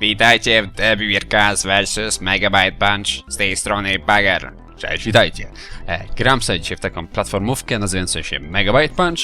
Witajcie w Devil Cast vs Megabyte Punch z tej strony Bagger. Cześć, witajcie. E, gram sobie dzisiaj w taką platformówkę nazywającą się Megabyte Punch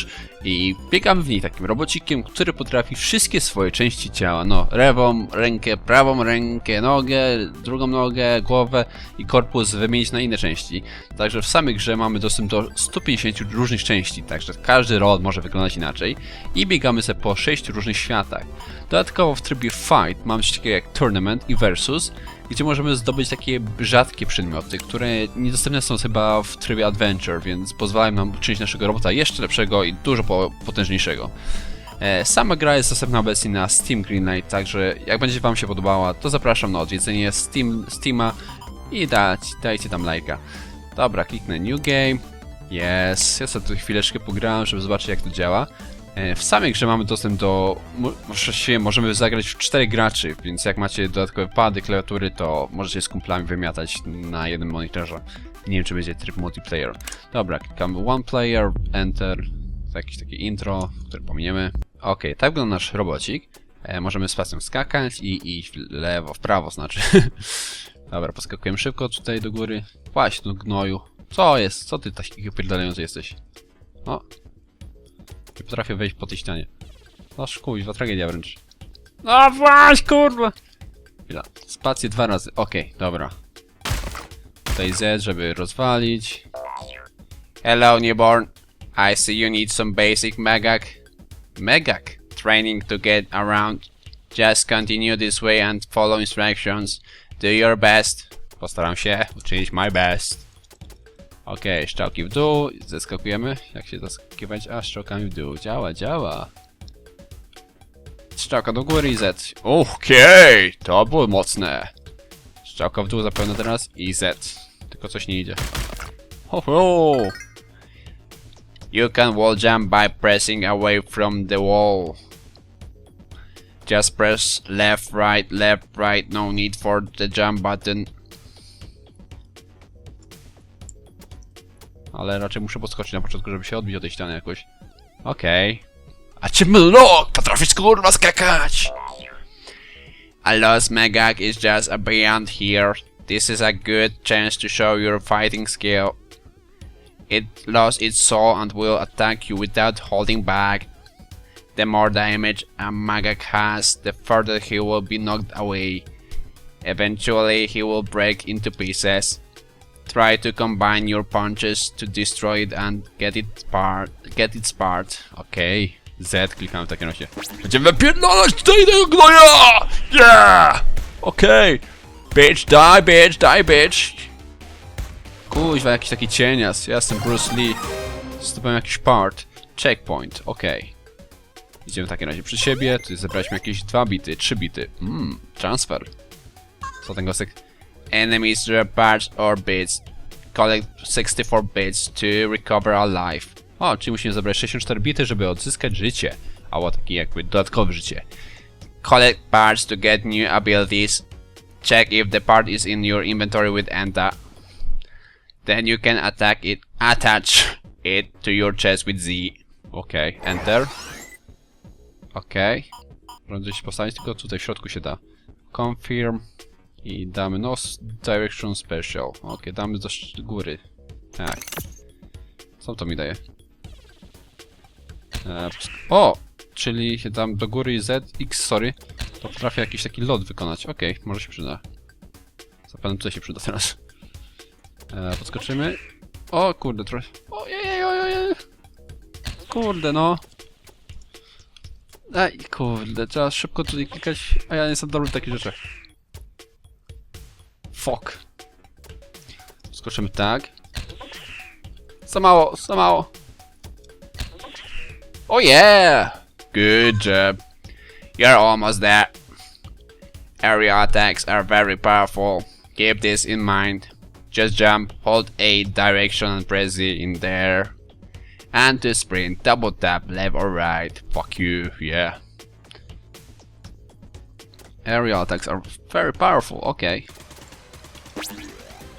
i biegam w niej takim robocikiem, który potrafi wszystkie swoje części ciała, no lewą rękę, prawą rękę, nogę, drugą nogę, głowę i korpus wymienić na inne części. Także w samej grze mamy dostęp do 150 różnych części, także każdy rod może wyglądać inaczej i biegamy sobie po 6 różnych światach. Dodatkowo w trybie Fight mamy coś takiego jak Tournament i Versus, gdzie możemy zdobyć takie rzadkie przedmioty, które niedostępne są chyba w trybie Adventure, więc pozwalają nam uczynić naszego robota jeszcze lepszego i dużo po- potężniejszego. E, Sama gra jest dostępna obecnie na Steam Greenlight, także jak będzie Wam się podobała, to zapraszam na odwiedzenie Steam, Steama i dać, dajcie tam lajka. Dobra, kliknę New Game. Yes, ja sobie tu chwileczkę pograłem, żeby zobaczyć jak to działa. E, W samej grze mamy dostęp do... możemy zagrać w 4 graczy, więc jak macie dodatkowe pady, klawiatury, to możecie z kumplami wymiatać na jednym monitorze. Nie wiem, czy będzie tryb multiplayer. Dobra, klikamy One Player, Enter, jakieś takie intro, które pominiemy. Ok, tak wygląda nasz robocik. E, możemy spacją skakać i iść w lewo, w prawo znaczy. Dobra, poskakujemy szybko tutaj do góry. Właśnie, tu gnoju. Co jest? Co ty taki opierdalający jesteś? O, nie potrafię wejść po tej ścianie. No szkuźwa, tragedia wręcz. No właśnie, kurwa! Chwila. Spację dwa razy. Okej, dobra. Tutaj Z, żeby rozwalić. Hello, newborn. I see you need some basic megak. Megak? Training to get around. Just continue this way and follow instructions. Do your best. Postaram się uczynić my best. Okej, strzałki w dół, zeskakujemy. Jak się zaskakiwać? A, strzałkami w dół. Działa, działa. Strzałka do góry i Z. Okej, to było mocne. Strzałka w dół zapewne teraz i Z. Tylko coś nie idzie. Ho, ho. You can wall jump by pressing away from the wall. Just press left, right, left, right. No need for the jump button. Ale raczej muszę podskoczyć na początku, żeby się odbić od tej ściany jakoś. Okej. A cię mlok! Potrafisz kurwa skakać! A lost Megak is just a beyond here. This is a good chance to show your fighting skill. It lost its soul and will attack you without holding back. The more damage a Magak has, the further he will be knocked away. Eventually, he will break into pieces. Try to combine your punches to destroy it and get it part, get its part. Okay. Z klikamy w takim. Będziemy wypierdolać tutaj gnoja! Yeah! Okej. Bitch, die, bitch, die, bitch. Kuźwa, jakiś taki cienias. Ja jestem Bruce Lee. Zdobyłem jakiś part. Checkpoint, okej. Idziemy w takim razie przy siebie. Tu zebraliśmy jakieś dwa bity, trzy bity. Mmm, transfer. Co ten gosek? Enemies drop parts or bits. Collect 64 bits to recover a life. O, czyli musimy zebrać 64 bity, żeby odzyskać życie. Albo takie jakby dodatkowe życie. Collect parts to get new abilities. Check if the part is in your inventory with Enta. Then you can attack it, attach it to your chest with Z. Okej, enter. Okej. Okay. się postawić, tylko tutaj w środku się da. Confirm. I damy no s- direction special. Ok, damy do góry. Tak. Co to mi daje? E, o! Czyli dam do góry Z, X, sorry. To potrafię jakiś taki lot wykonać. Okej, może się przyda. Zapewne tutaj się przyda teraz. E, podskoczymy. O kurde, trochę. Ojej, ojej. Kurde, no. Ej, kurde, trzeba szybko tutaj klikać, a ja nie jestem dobry w takich rzeczach. Fuck. Skoczymy tak. Za mało, za mało. Oh yeah! Good job. You're almost there. Area attacks are very powerful. Keep this in mind. Just jump, hold A direction and press Z in there. And to sprint, double tap left or right. Fuck you, yeah. Area attacks are very powerful, okay.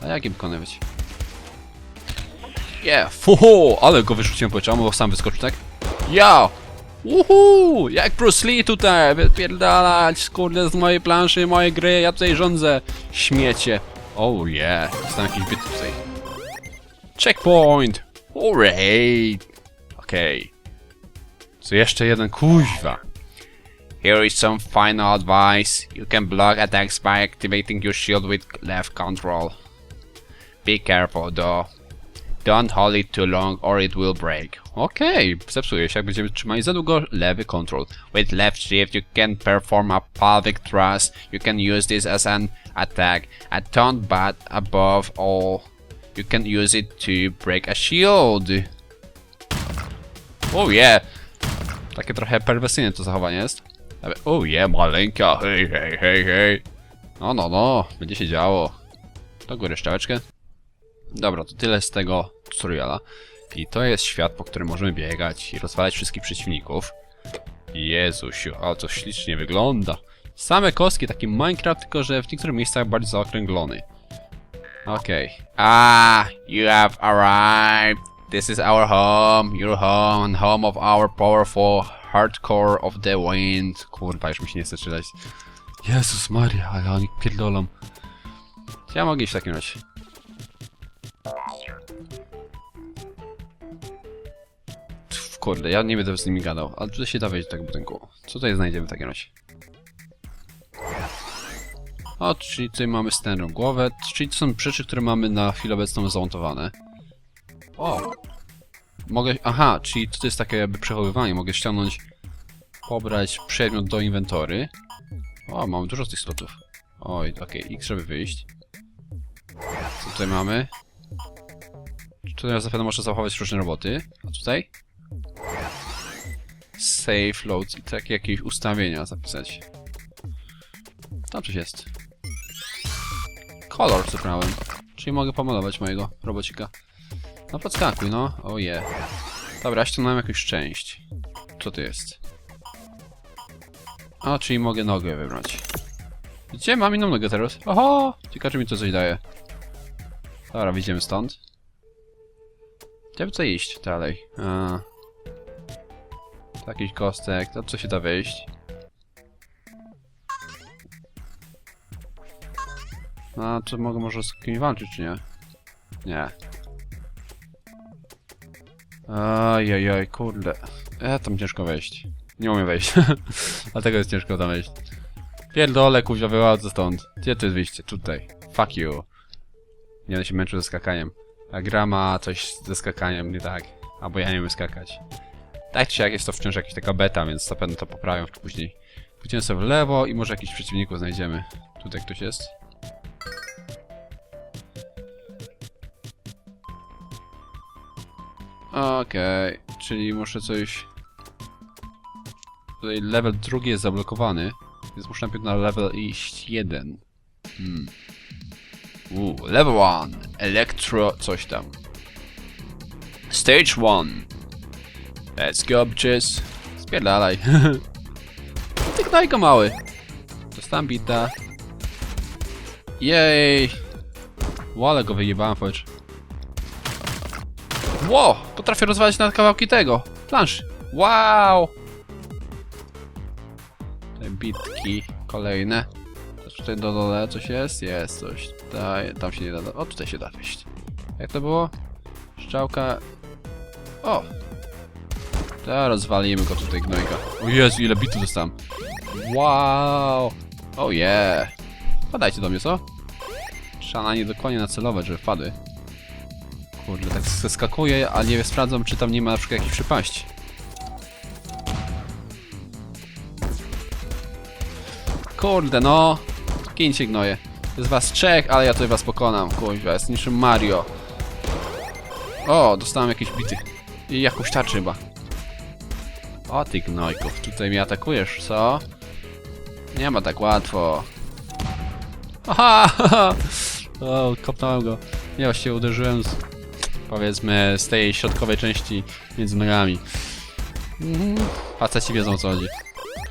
A jak je wykonywać? Yeah, fuhu, ale go wyrzuciłem po czemu, bo sam wyskoczył, tak? Yo! Uhu! Jak Bruce Lee tutaj! Wypierdalać, kurde, z mojej planszy, moje gry, ja tutaj rządzę. Śmiecie. Oh yeah. Jest tam jakiś byt tutaj. Checkpoint! Hooray! Okej. Co jeszcze jeden? Kuźwa. Here is some final advice. You can block attacks by activating your shield with left control. Be careful though. Don't hold it too long or it will break. Okej, zepsuje się jak będziemy trzymali za długo lewy control. With left shift you can perform a pelvic thrust. You can use this as an attack. A taunt but above all you can use it to break a shield. Oh yeah! Takie trochę perwersyjne to zachowanie jest. Oh yeah, maleńka, hej, hej, hej, hej. No, no, no, będzie się działo. Do góry szczałeczkę. Dobra, to tyle z tego tutoriala. I to jest świat, po którym możemy biegać i rozwalać wszystkich przeciwników. Jezusiu, ale to ślicznie wygląda. Same kostki, taki Minecraft, tylko że w niektórych miejscach bardziej zaokrąglony. Okej. Ah, you have arrived. This is our home, your home, and home of our powerful hardcore of the wind. Kurwa, już mi się nie chce czytać. Jezus Maria, ale oni pierdolą. Ja mogę iść w takim razie. Kurde, ja nie będę z nimi gadał, ale tutaj się da wejść do tego budynku. Co tutaj znajdziemy w takim razie? O, czyli tutaj mamy stężą głowę, czyli to są rzeczy, które mamy na chwilę obecną zamontowane. O! Mogę, aha, czyli to jest takie jakby przechowywanie, mogę ściągnąć, pobrać przedmiot do inwentory. O, mamy dużo tych slotów. Oj, okej, X żeby wyjść. Co tutaj mamy? Tutaj zapewne można zachować różne roboty. A tutaj? Save loads i takie jakieś ustawienia zapisać. Tam coś jest. Kolor zebrałem. Czyli mogę pomalować mojego robocika. No podskakuj, no. O je. Dobra, ściągnąłem jakąś część. Co to jest? A, czyli mogę nogę wybrać. Gdzie? Mam inną nogę teraz. Oho! Ciekawe, czy mi to coś daje. Dobra, wyjdziemy stąd. By co iść dalej? A. Jakiś kostek, to co się da wyjść? A, czy mogę może z kimś walczyć, czy nie? Nie. Ajajaj, kurde. E, tam ciężko wejść. Nie umiem wejść. Dlatego jest ciężko tam wejść. Pierdolę, kuźwa, wyładzę stąd. Gdzie to jest wyjście? Tutaj. Fuck you. Nie będę się męczył ze skakaniem. A gra ma coś ze skakaniem, nie tak. Albo ja nie umiem skakać. Tak czy jak jest to wciąż jakaś taka beta, więc zapewne to poprawią później. Pójdziemy sobie w lewo i może jakichś przeciwników znajdziemy. Tutaj ktoś jest. Okej, czyli muszę coś... Tutaj level drugi jest zablokowany, więc muszę najpierw na level iść jeden. Hmm. Level one, electro coś tam. Stage one. Let's go, bitches. Spierdalaj. Ty gnojko mały. Dostałem bita. Jej. Wale go wyjebałem, powiedz. Ło! Potrafię rozwalić na kawałki tego. Planszy. Wow! Te bitki kolejne. Tutaj do dole coś jest? Jest coś. Tutaj, tam się nie da. O, tutaj się da wejść. Jak to było? Szczałka. O! Teraz rozwalimy go tutaj gnojka. O Jezu, ile bitu dostałem. Wow! Oh yeah! Padajcie do mnie, co? Trzeba na nie dokładnie nacelować, żeby wpadły. Kurde, tak zeskakuję, a nie sprawdzam, czy tam nie ma na przykład jakichś przypaści. Kurde, no. Kincie gnoje. Jest was trzech, ale ja tutaj was pokonam. Kuźwa, jest niczym Mario. O, dostałem jakieś bity. I jakąś tarczę chyba. O ty gnojków, tutaj mnie atakujesz, co? Nie ma tak łatwo. Aha! O, kopnąłem go. Nie, właściwie uderzyłem z, powiedzmy, z tej środkowej części między nogami. Mhm. Faceci wiedzą o co chodzi.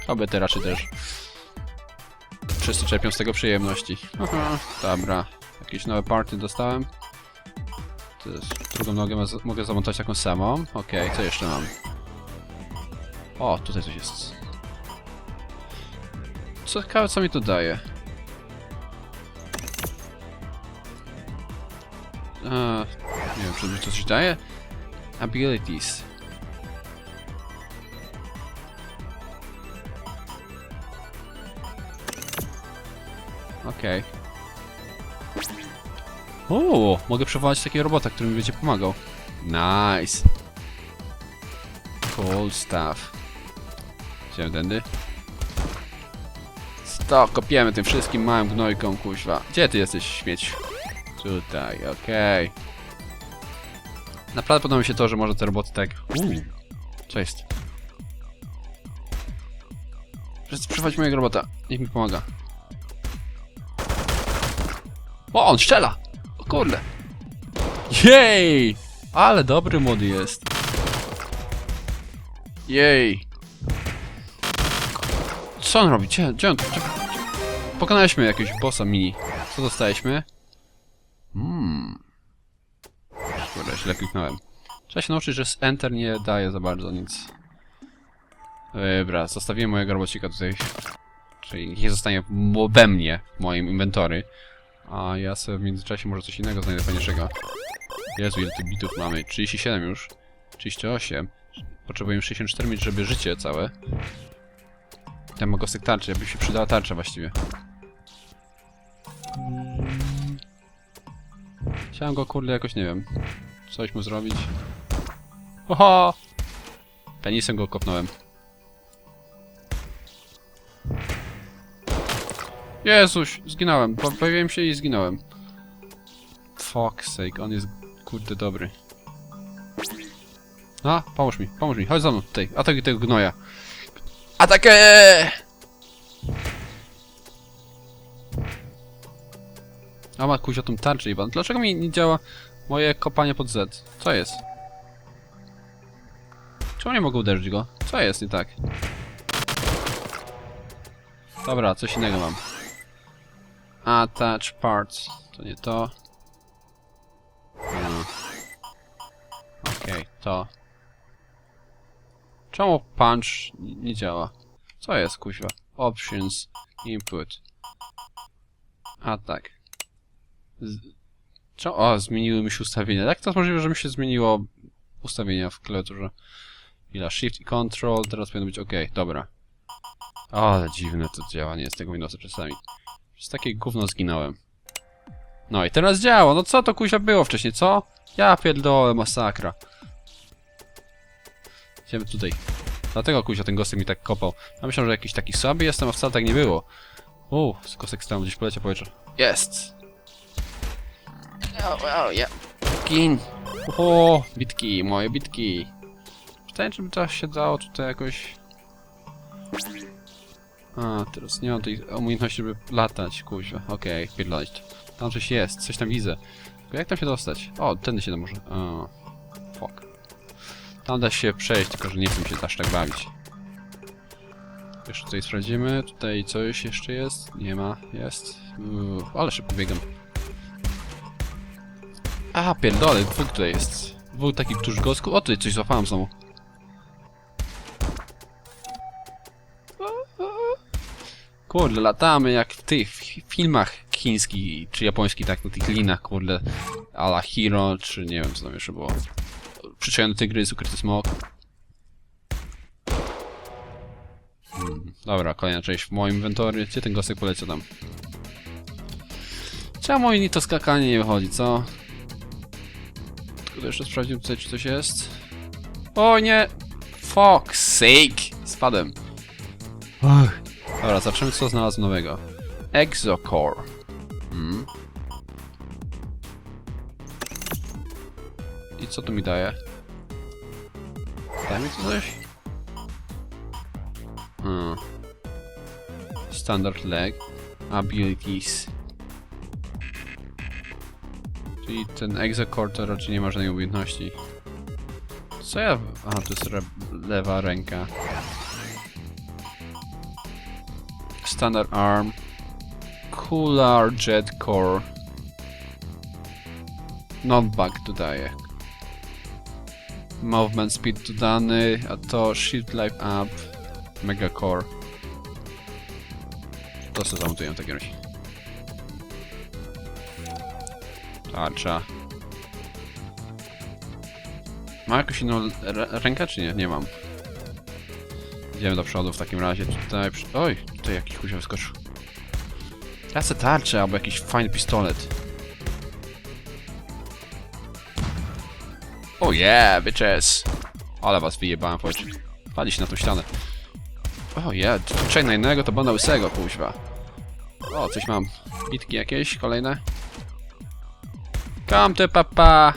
Kobiety raczej też. Wszyscy czerpią z tego przyjemności. Aha, dobra. Jakieś nowe party dostałem. To jest, drugą nogę mogę zamontować jakąś samą. Okej, co jeszcze mam? O, tutaj coś jest. Ciekawe, co mi to daje? Eee, nie wiem, czy mi to coś daje? Abilities. Okej. O, mogę przywołać takiego robota, który mi będzie pomagał. Nice. Cool stuff. Idziemy tędy. Kopiemy tym wszystkim małym gnojkom, kuźwa. Gdzie ty jesteś, śmieć? Tutaj, okej. Naprawdę podoba mi się to, że może te roboty tak... Uuu? Wszyscy przychodź mojego robota. Niech mi pomaga. O, on strzela! O kurde! Jej! Ale dobry młody jest. Jej! Co on robi? Gdzie, on? Pokonaliśmy jakiegoś bossa mini. Co dostaliśmy? Mmm. Kurde, źle kliknąłem. Trzeba się nauczyć, że z Enter nie daje za bardzo nic. Dobra, zostawiłem mojego robocika tutaj. Czyli niech zostanie we mnie, w moim inwentory. A ja sobie w międzyczasie może coś innego znajdę fajniejszego. Jezu, ile tych bitów mamy? 37 już. 38. Potrzebujemy 64 mieć, żeby życie całe. Ten mogę z tarczy, jakby się przydała tarcza właściwie. Chciałem go kurde jakoś, nie wiem, coś mu zrobić. Oho! Penisem go kopnąłem. Jezuś, zginąłem. Po- Pojawiłem się i zginąłem. Fuck sake, on jest kurde dobry. A, pomóż mi, pomóż mi, chodź za mną tutaj, atakuj tego gnoja. Atakę! A ma kuźwa tą tarczę Iwan. Dlaczego mi nie działa moje kopanie pod Z? Co jest? Czemu nie mogę uderzyć go? Co jest nie tak? Dobra, coś innego mam. Attach parts. To nie to. Okej, to. Czemu punch nie działa? Co jest, kuźwa? Options, input. A tak. Z... Czemu? O, zmieniły mi się ustawienia. Jak to jest możliwe, że mi się zmieniło ustawienia w klawiaturze? Ile? Shift i Control, teraz powinno być OK, dobra. O, ale dziwne to działanie jest tego Windowsa czasami. Przez takie gówno zginąłem. No i teraz działa, no co to kuźwa było wcześniej, co? Ja pierdolę, masakra. Idziemy tutaj. Dlatego kuźwa ten gostek mi tak kopał. Ja myślałem, że jakiś taki słaby jestem, a wcale tak nie było. Uuu, gostek tam gdzieś poleciał powietrze. Jest! Oh, oh, yeah. Kin! O, bitki, moje bitki. Pytanie, czy by to się dało tutaj jakoś... A, teraz nie mam tej umiejętności, żeby latać, kuźwa. Okej, okay, pierdolić to. Tam coś jest, coś tam widzę. Tylko jak tam się dostać? O, tędy się tam może... O, fuck. Tam da się przejść, tylko że nie chcę się aż tak bawić. Jeszcze tutaj sprawdzimy. Tutaj coś jeszcze jest? Nie ma. Jest. Ale szybko biegam. A, pierdolę, dwóch tutaj jest. Dwóch takich tuż. O, tutaj coś złapałem znowu. Kurde, latamy jak w tych fi- filmach chińskich czy japońskich, tak na tych linach, kurde, a la Hero, czy nie wiem co tam jeszcze było. Przyczajony tygrys, ukryty smok. Hmm, dobra, kolejna część w moim inwentory. Gdzie ten gostek poleciał tam? Czemu mi to skakanie nie wychodzi, co? Tylko jeszcze sprawdzimy tutaj, czy coś jest. O nie! Fuck sake! Spadłem. Dobra, zobaczymy co znalazł nowego. Exocore. Hmm. I co to mi daje? Mi to coś? Hmm. Standard leg. Abilities. Czyli ten Exocore to raczej nie ma żadnej umiejętności. Co ja... Aha, to jest lewa ręka. Standard Arm, Cooler Jet Core, Knockback dodaję. Movement speed dodany, a to shield life up, mega core. To sobie zamontuję w takim razie. Tarcza. Ma jakąś inną rękę, czy nie? Nie mam. Idziemy do przodu w takim razie. Tutaj. przy- Oj, tutaj jakiś kusia wyskoczył. Chcę tarczę albo jakiś fajny pistolet. Oh yeah, bitches! Ale was wyjebałem, chodź. Palić na tą ścianę. O yeah, trzech na jednego to banda łysego, kuźwa. O, coś mam. Bitki jakieś, kolejne. Come to papa!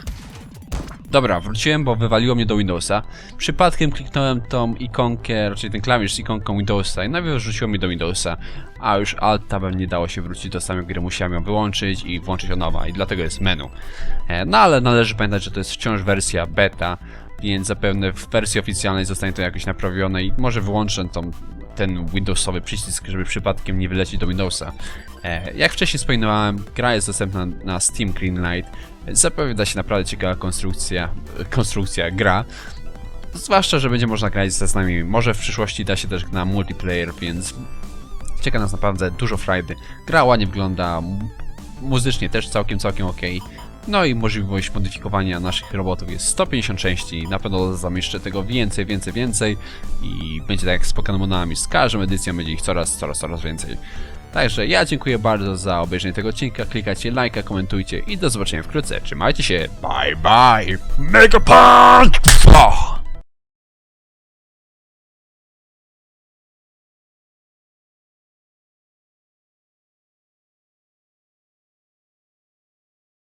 Dobra, wróciłem, bo wywaliło mnie do Windowsa. Przypadkiem kliknąłem tą ikonkę, raczej ten klawisz z ikonką Windowsa i nagle wrzuciło mnie do Windowsa, a już Alt tabem nie dało się wrócić do samej gry, musiałem ją wyłączyć i włączyć od nowa i dlatego jest menu. E, No ale należy pamiętać, że to jest wciąż wersja beta, więc zapewne w wersji oficjalnej zostanie to jakoś naprawione i może wyłączę tą, ten Windowsowy przycisk, żeby przypadkiem nie wylecieć do Windowsa. E, Jak wcześniej wspominałem, gra jest dostępna na Steam Greenlight. Zapowiada się naprawdę ciekawa konstrukcja, konstrukcja gra. Zwłaszcza, że będzie można grać ze znajomymi. Może w przyszłości da się też na multiplayer, więc czeka nas naprawdę dużo frajdy. Gra ładnie wygląda, muzycznie też całkiem, całkiem ok. No i możliwość modyfikowania naszych robotów jest 150 części. Na pewno zamieszczę tego więcej, więcej, więcej. I będzie tak jak z Pokémonami. Z każdą edycją będzie ich coraz, coraz, coraz więcej. Także ja dziękuję bardzo za obejrzenie tego odcinka. Klikajcie lajka, komentujcie i do zobaczenia wkrótce. Trzymajcie się. Bye bye. Mega Punch!